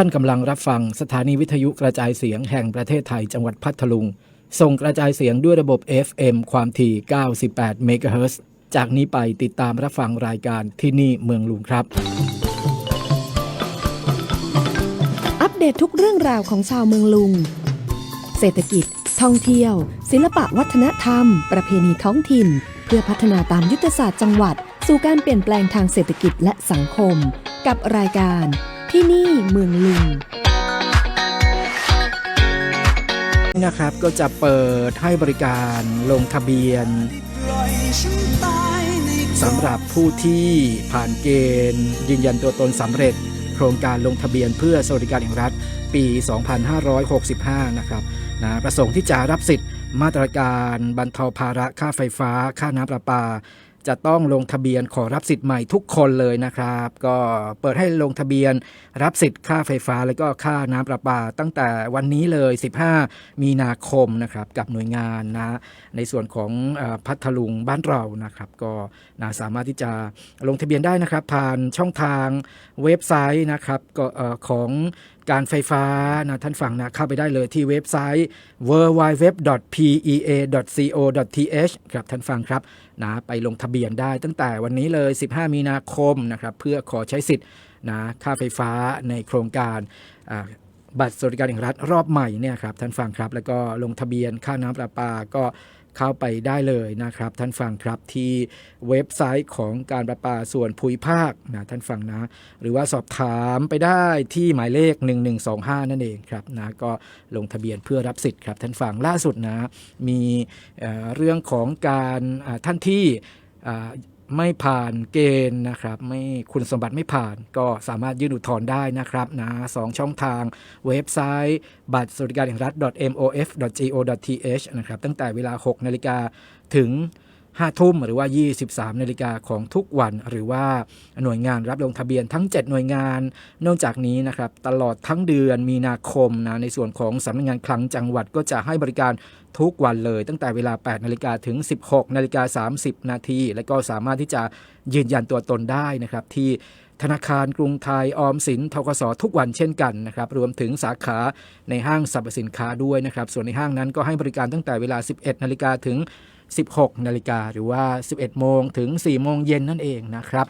ท่านกำลังรับฟังสถานีวิทยุกระจายเสียงแห่งประเทศไทยจังหวัดพัทลุง ส่งกระจายเสียงด้วยระบบ FM ความถี่ 98 เมกะเฮิรตซ์ จากนี้ไปติดตามรับฟังรายการที่นี่เมืองลุงครับ อัปเดตทุกเรื่องราวของชาวเมืองลุง เศรษฐกิจ ท่องเที่ยว ศิลปะวัฒนธรรม ประเพณีท้องถิ่น เพื่อพัฒนาตามยุทธศาสตร์จังหวัด สู่การเปลี่ยนแปลงทางเศรษฐกิจและสังคม กับรายการ ที่นี่เมืองลุงนะครับก็จะเปิดให้บริการลงทะเบียนสำหรับผู้ที่ผ่านเกณฑ์ ยืนยันตัวตนสำเร็จ โครงการลงทะเบียนเพื่อสวัสดิการแห่งรัฐปี 2565 นะครับนะประสงค์ที่จะรับสิทธิ์มาตรการบรรเทาภาระค่าไฟฟ้า ค่าน้ำประปา จะต้องลงทะเบียนขอรับสิทธิ์ใหม่ทุกคนเลยนะครับ ก็เปิดให้ลงทะเบียนรับสิทธิ์ค่าไฟฟ้า แล้วก็ค่าน้ำประปา ตั้งแต่วันนี้เลย 15 มีนาคมนะครับกับหน่วยงานนะในส่วนของอพัทลุงบ้านเรานะครับ ก็นะสามารถที่จะลงทะเบียนได้นะครับ ผ่านช่องทางเว็บไซต์นะครับก็ของการไฟฟ้านะท่านฟังนะเข้าไปได้เลยที่เว็บไซต์ www.pea.co.th ครับท่านฟังครับนะไปลงทะเบียนบียนได้ตั้งแต่วันนี้เลย 15 มีนาคมนะครับเพื่อขอใช้สิทธิ์นะค่าไฟฟ้าในโครงการบัตรสวัสดิการแห่งรัฐรอบใหม่เนี่ยครับท่านฟังครับ แล้วก็ลงทะเบียนค่าน้ำประปาก็เข้าไปได้เลยนะครับ ท่านฟังครับที่เว็บไซต์ของการประปาส่วนภูมิภาคนะท่านฟังนะ หรือว่าสอบถามไปได้ที่หมายเลข 1125 นั่นเองครับนะก็ลงทะเบียนเพื่อรับสิทธิ์ครับท่านฟังล่าสุดนะ มีเเรื่องของการท่านที่ ไม่ผ่านเกณฑ์นะครับไม่คุณสมบัติไม่ผ่านก็สามารถยื่นอุทธรณ์ได้นะครับนะสองช่องทางเว็บไซต์ บัตรสวัสดิการแห่งรัฐ mof.go.th นะครับตั้งแต่เวลา 6 นาฬิกาถึง 5 ทุ่มหรือว่า 23 นาฬิกาของทุกวัน หรือว่าหน่วยงานรับลงทะเบียนทั้ง 7 หน่วยงาน นอกจากนี้นะครับตลอดทั้งเดือนมีนาคมนะในส่วนของสำนักงานคลังจังหวัดก็จะให้บริการทุกวันเลย ตั้งแต่เวลา 8 นาฬิกาถึง 16 นาฬิกา 30 นาที และก็สามารถที่จะยืนยันตัวตนได้นะครับที่ธนาคารกรุงไทยออมสินทกสทุกวันเช่นกันนะครับรวมถึงสาขาในห้างสรรพสินค้าด้วยนะครับส่วนในห้างนั้นก็ให้บริการตั้งแต่เวลา 11 นาฬิกาถึง 16 นาฬิกาหรือว่า 11 โมงถึง 4 โมงเย็นนั่นเองนะครับ